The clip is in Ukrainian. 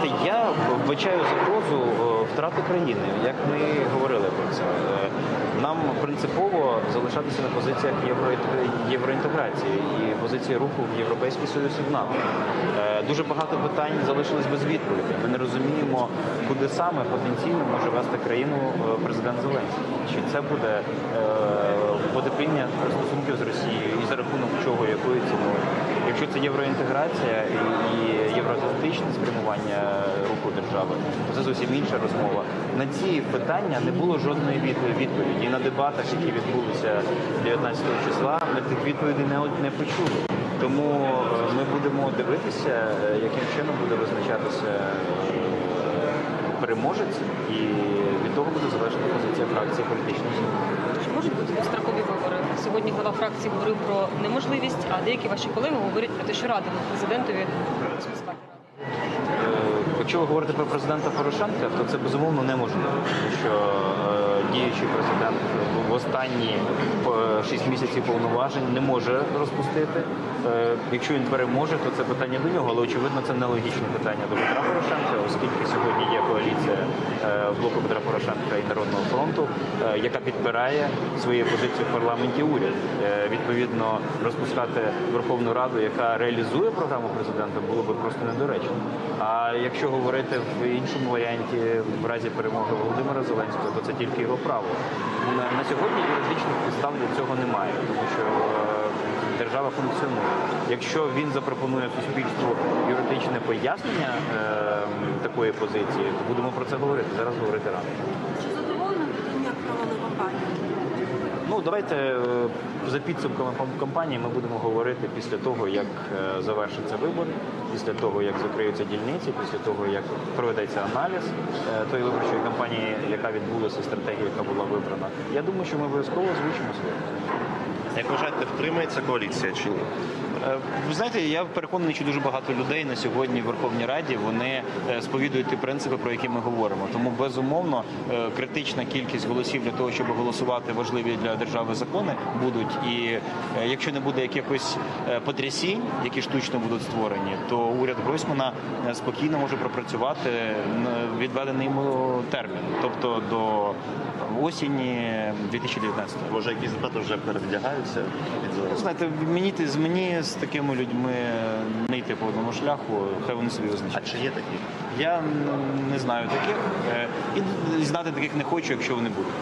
знаєте, я вбачаю загрозу е, втрати країни, як ми говорили про це. Е, Нам принципово залишатися на позиціях євро... євроінтеграції і позиції руху в Європейський Союз і в НАТО. Е, Дуже багато питань залишились без відповіді. Ми не розуміємо, куди саме потенційно може вести країну президент Зеленський. Чи це буде потепління стосунків з Росією і за рахунок чого, якою ціною? Якщо це євроінтеграція і, євроатлантичне спрямування руху держави, то це зовсім інша розмова. На ці питання не було жодної від- відповіді. І на дебатах, які відбулися 19 числа, ми тих відповідей не, не почули. Тому е, ми будемо дивитися, е, яким чином буде визначатися е, переможець, і того буде залежна позиція фракції політичної сили. Чи можуть бути дострокові вибори? Сьогодні глава фракції говорив про неможливість, а деякі ваші колеги говорять про те, що радили президентові розпускати раду. Е, Якщо ви говорите про президента Порошенка, то це безумовно неможливо, тому що е, діючий президент в останні 6 місяців повноважень не може розпустити. Е, Якщо він переможе, то це питання до нього, але очевидно це нелогічне питання до Петра Порошенка, оскільки сьогодні є коаліція е, блоку Петра Порошенка і Народного фронту, е, яка підбирає свої позиції в парламенті уряд. Е, Відповідно, розпускати Верховну Раду, яка реалізує програму президента, було би просто недоречно. А якщо говорити в іншому варіанті, в разі перемоги Володимира Зеленського, то це тільки його право. На, на сьогодні юридичних підстав для цього немає, тому що е, держава функціонує. Якщо він запропонує суспільству юридичне пояснення е, такої позиції, то будемо про це говорити. Зараз говорити рано. Чи задоволені ви тим, як провели кампанію? Ну давайте е, за підсумками ком- кампанії ми будемо говорити після того, як е, завершаться вибори, після того, як закриються дільниці, після того, як проведеться аналіз е, тої виборчої кампанії, яка відбулася, стратегія, яка була вибрана. Я думаю, що ми обов'язково озвучимо своє. Як вважаєте, втримається коаліція чи ні? Е, Ви знаєте, я переконаний, що дуже багато людей на сьогодні в Верховній Раді вони е, сповідують ті принципи, про які ми говоримо. Тому безумовно е, критична кількість голосів для того, щоб голосувати важливі для держави закони, будуть. І якщо не буде якихось потрясінь, які штучно будуть створені, то уряд Гройсмана спокійно може пропрацювати відведений йому термін, тобто до осені 2019 року. Може, якісь депутати вже перевдягаються під Ну? Знаєте, мені з мені з такими людьми не йти по одному шляху, хай вони собі А чи є такі? Я не знаю таких е, і знати таких не хочу, якщо вони будуть.